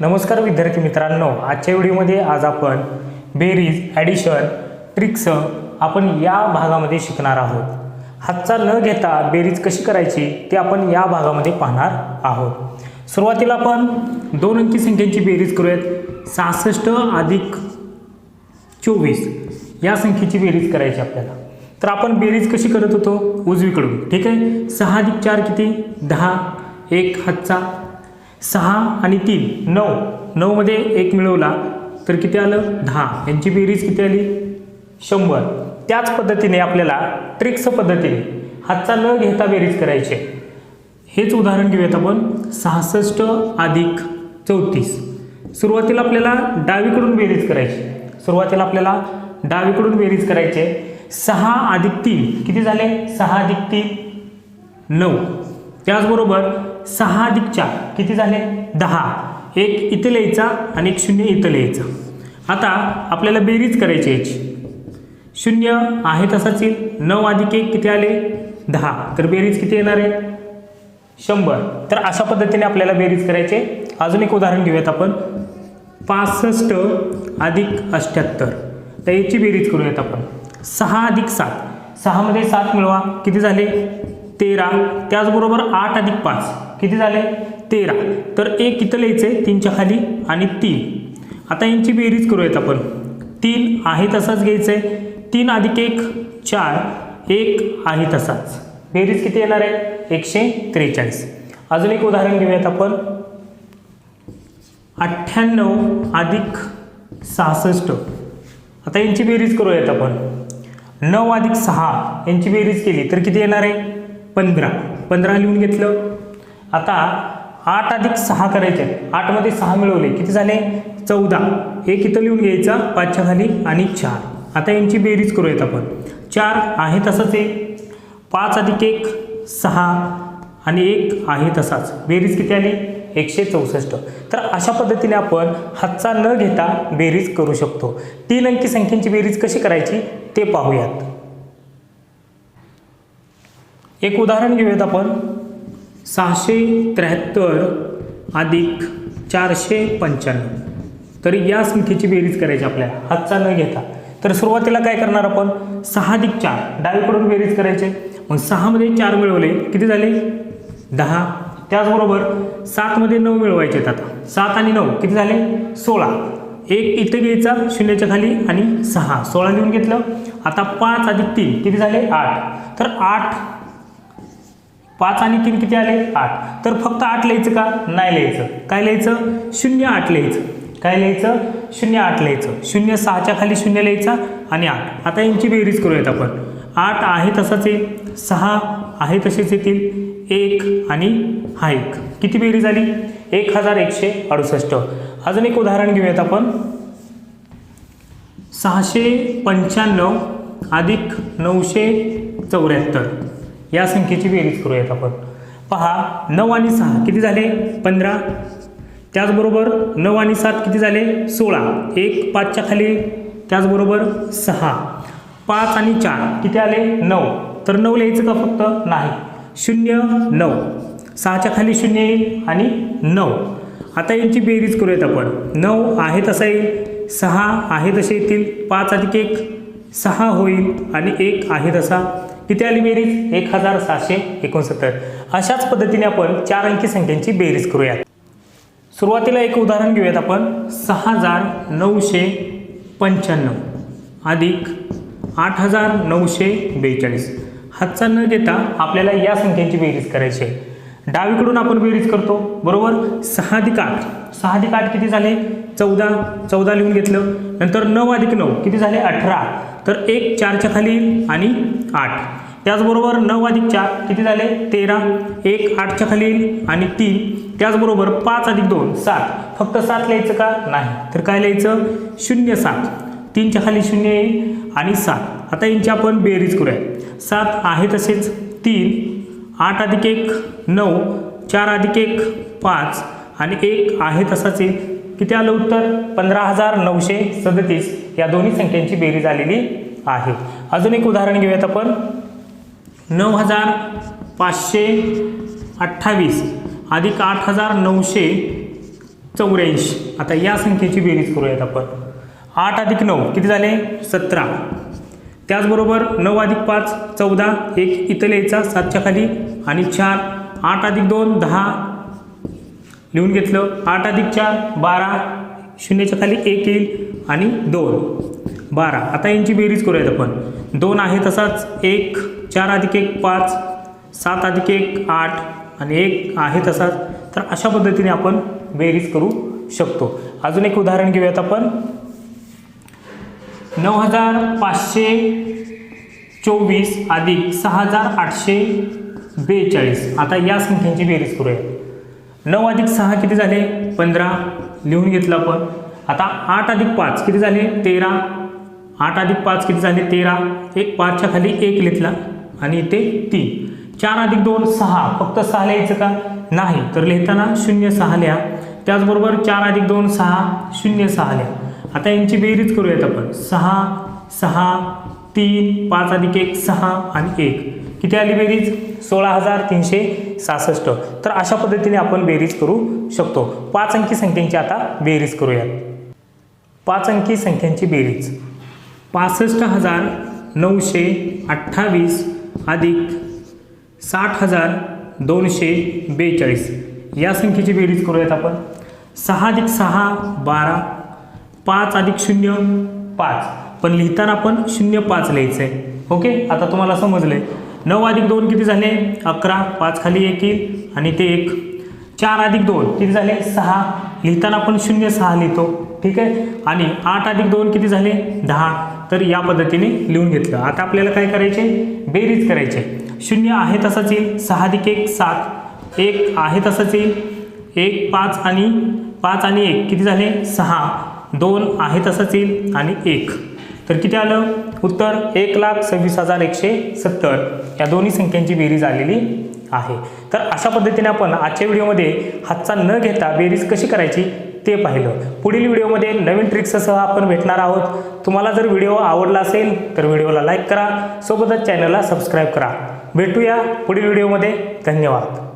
नमस्कार विद्यार्थी मित्रांनो आजच्या व्हिडिओमध्ये आज आपण बेरीज ॲडिशन ट्रिक्स आपण या भागामध्ये शिकणार आहोत. हातचा न घेता बेरीज कशी करायची ते आपण या भागामध्ये पाहणार आहोत. सुरुवातीला आपण दोन अंकी संख्यांची बेरीज करूयात. सहासष्ट अधिक चोवीस या संख्येची बेरीज करायची आपल्याला. तर आपण बेरीज कशी करत होतो? उजवीकडून. ठीक आहे? सहा अधिक चार किती? दहा. एक हातचा सहा आणि तीन. नऊ. नऊमध्ये एक मिळवला तर किती आलं? दहा. यांची बेरीज किती आली? शंभर. त्याच पद्धतीने आपल्याला ट्रिक्स पद्धतीने हातचा न घेता बेरीज करायचे. हेच उदाहरण घेऊयात आपण. सहासष्ट अधिक चौतीस. सुरुवातीला आपल्याला डावीकडून बेरीज करायची. सुरुवातीला आपल्याला डावीकडून बेरीज करायचे. सहा अधिक तीन. किती झाले? सहा अधिक तीन. नऊ. त्याचबरोबर सहा अधिक चार किती झाले? दहा. एक इथं लिहायचा आणि एक शून्य इथं लिहायचा. आता आपल्याला बेरीज करायची याची. शून्य आहे तसाच येईल. नऊ अधिक एक किती आले? दहा. तर बेरीज किती येणार आहे? शंभर. तर अशा पद्धतीने आपल्याला बेरीज करायचे. अजून एक उदाहरण घेऊयात आपण. पासष्ट अधिक अठ्ठ्याहत्तर तर याची बेरीज करूयात आपण. सहा अधिक सात. सहामध्ये सात मिळवा. किती झाले? तेरा त्याचबरोबर आठ अधिक पाच. किती झाले? तेरा. तर एक इथं लिहायचं आहे तीनच्या खाली आणि तीन. आता यांची बेरीज करूयात आपण. तीन आहे तसाच घ्यायचं आहे तीन अधिक एक चार. एक आहे तसाच. बेरीज किती येणार आहे? एकशे त्रेचाळीस. अजून एक उदाहरण घेऊयात आपण. अठ्ठ्याण्णव अधिक सहासष्ट. आता यांची बेरीज करूयात आपण. नऊ अधिक सहा. यांची बेरीज केली तर किती येणार आहे? पंधरा. पंधरा लिहून घेतलं. आता आठ अधिक सहा करायचे आहेत. आठमध्ये सहा मिळवले. किती झाले? चौदा. एक इथं लिहून घ्यायचा. पाचच्या खाली आणि चार. आता यांची बेरीज करूयात आपण. चार आहे तसंच आहे पाच अधिक एक सहा. आणि एक आहे तसाच. बेरीज किती आली? एकशे चौसष्ट. तर अशा पद्धतीने आपण हातचा न घेता बेरीज करू शकतो. तीन अंकी संख्यांची बेरीज कशी करायची? ते पाहूयात. एक उदाहरण घेऊयात आपण. सहाशे त्र्याहत्तर अधिक चारशे पंच्याण्णव. तर या संख्येची बेरीज करायची आपल्याला. हातचा न घेता. तर सुरुवातीला काय करणार आपण? सहा अधिक चार. डावीकडून बेरीज करायचे. मग सहामध्ये चार मिळवले. किती झाले? दहा. त्याचबरोबर सातमध्ये नऊ मिळवायचे आहेत आता. सात आणि नऊ. किती झाले? सोळा. एक इथं घ्यायचा शून्याच्या खाली आणि सहा. सोळा लिहून घेतलं. आता पाच अधिक तीन. किती झाले? आठ. तर आठ पाच आणि तीन किती आले? आठ. तर फक्त आठ लिहायचं का? नाही लिहायचं. काय लिहायचं? शून्य आठ लिहायचं. काय लिहायचं? शून्य आठ लिहायचं. शून्य सहाच्या खाली शून्य लिहायचा आणि आठ. आता यांची बेरीज करूयात आपण. आठ आहे तसाच येईल सहा आहे तसेच येतील. एक आणि हा एक. किती बेरीज आली? एक हजार एकशे अडुसष्ट. अजून एक उदाहरण घेऊयात आपण. सहाशे पंच्याण्णव अधिक नऊशे चौऱ्याहत्तर. या संख्येची बेरीज करूयात आपण. पहा नऊ आणि सहा किती झाले? पंधरा. त्याचबरोबर नऊ आणि सात किती झाले? सोळा. एक पाचच्या खाली त्याचबरोबर सहा. पाच आणि चार किती आले? नऊ. तर नऊ लिहायचं का फक्त? नाही. शून्य नऊ. सहाच्या खाली शून्य येईल आणि नऊ. आता यांची बेरीज करूयात आपण. नऊ आहे तसा येईल सहा आहे तसे येतील पाच अधिक एक सहा होईल आणि एक आहे तसा किती आली बेरीज? एक हजार सहाशे एकोणसत्तर. अशाच पद्धतीने आपण चार अंकी संख्यांची बेरीज करूयात. सुरुवातीला एक उदाहरण घेऊयात आपण. सहा हजार नऊशे पंच्याण्णव. अधिक आठ हजार नऊशे बेचाळीस. हातचा न घेता आपल्याला या संख्यांची बेरीज करायची आहे. डावीकडून आपण बेरीज करतो. बरोबर? सहा अधिक आठ. सहा अधिक आठ किती झाले? चौदा. चौदा लिहून घेतलं. नंतर नऊ अधिक नऊ किती झाले? अठरा. तर एक चारच्या खाली आणि आठ. त्याचबरोबर नऊ अधिक चार किती झाले? तेरा. एक आठच्या खाली येईल. आणि तीन. त्याचबरोबर पाच अधिक दोन सात. फक्त सात लिहायचं का? नाही. तर काय लिहायचं? शून्य सात. तीनच्या खाली शून्य येईल आणि सात. आता यांची आपण बेरीज करूया. सात आहे तसेच तीन. आठ अधिक एक नऊ. चार अधिक एक पाच. आणि एक आहे तसाच एक. किती आलं उत्तर? पंधरा हजार नऊशे सदतीस. या दोन्ही संख्यांची बेरीज आलेली आहे. अजून एक उदाहरण घेऊयात आपण. नऊ हजार पाचशे अठ्ठावीस. अधिक आठ हजार नऊशे चौऱ्याऐंशी. आता या संख्येची बेरीज करूयात आपण. आठ अधिक नऊ किती झाले? सतरा. त्याचबरोबर नऊ अधिक पाच चौदा. एक इथं लिहायचा सातच्या खाली. आणि चार. आठ अधिक दोन दहा. लिहून घेतलं. आठ अधिक चार बारा. शून्याच्या खाली एक येईल. आणि दोन. बारा. आता यांची बेरीज करूयात आपण. दोन आहे तसाच एक चार अधिक एक पाच सात अधिक एक आठ आणि एक आहे तसाच. तर अशा पद्धतीने आपण बेरीज करू शकतो. अजून एक उदाहरण घेऊयात आपण. नऊ हजार पाचशे चोवीस अधिक सहा हजार आठशे बेचाळीस. आता या संख्यांची बेरीज करूया नऊ अधिक सहा किती झाले? पंधरा. लिहून घेतलं आपण. आता आठ अधिक पाच किती झाले? तेरा. आठ अधिक पाच किती झाले? तेरा. एक पाचच्या खाली एक लिहितला आणि इथे तीन. चार अधिक दोन सहा. फक्त सहा लिहायचं का? नाही. तर लिहिताना शून्य सहा लिहा. त्याचबरोबर चार अधिक दोन सहा शून्य सहा लिहा. आता यांची बेरीज करूयात आपण. सहा सहा तीन पाच अधिक एक सहा आणि एक. किती आली बेरीज? सोळा हजार तीनशे सहासष्ट. तर अशा पद्धतीने आपण बेरीज करू शकतो. पाच अंकी संख्यांची आता बेरीज करूयात. पाच अंकी संख्यांची बेरीज. पासष्ट हजार नऊशे अठ्ठावीस अधिक साठ हजार दोनशे बेचाळीस. या संख्येची बेरीज करूयात आपण. सहा अधिक सहा बारा. पाच अधिक शून्य पाच. पण लिहिताना आपण शून्य पाच लिहायचं आहे ओके? आता तुम्हाला समजलं. आहे नऊ अधिक दोन किती झाले? अकरा. पाच खाली एक येईल आणि ते एक. चार अधिक दोन किती झाले? सहा. लिहिताना आपण शून्य सहा लिहितो ठीक आहे? आणि आठ अधिक दोन किती झाले? दहा. तर या पद्धतीने लिहून घेतलं. आता आपल्याला काय करायचे? बेरीज करायचे. शून्य आहे तसाच येईल. सहा अधिक एक सात. एक आहे तसाच येईल. एक पाच आणि पाच आणि एक. किती झाले? सहा. दोन आहे तसाच येईल आणि एक. तर किती आलं? उत्तर एक लाख सव्वीस हजार एकशे सत्तर. या दोन्ही संख्यांची बेरीज आलेली आहे. तर अशा पद्धतीने आपण आजच्या व्हिडिओमध्ये हातचा न घेता बेरीज कशी करायची ते पाहिलं. पुढील व्हिडिओमध्ये नवीन ट्रिक्ससह आपण भेटणार आहोत. तुम्हाला जर व्हिडिओ आवडला असेल तर व्हिडिओला लाईक करा. सोबतच चॅनलला सबस्क्राईब करा. भेटूया पुढील व्हिडिओमध्ये. धन्यवाद.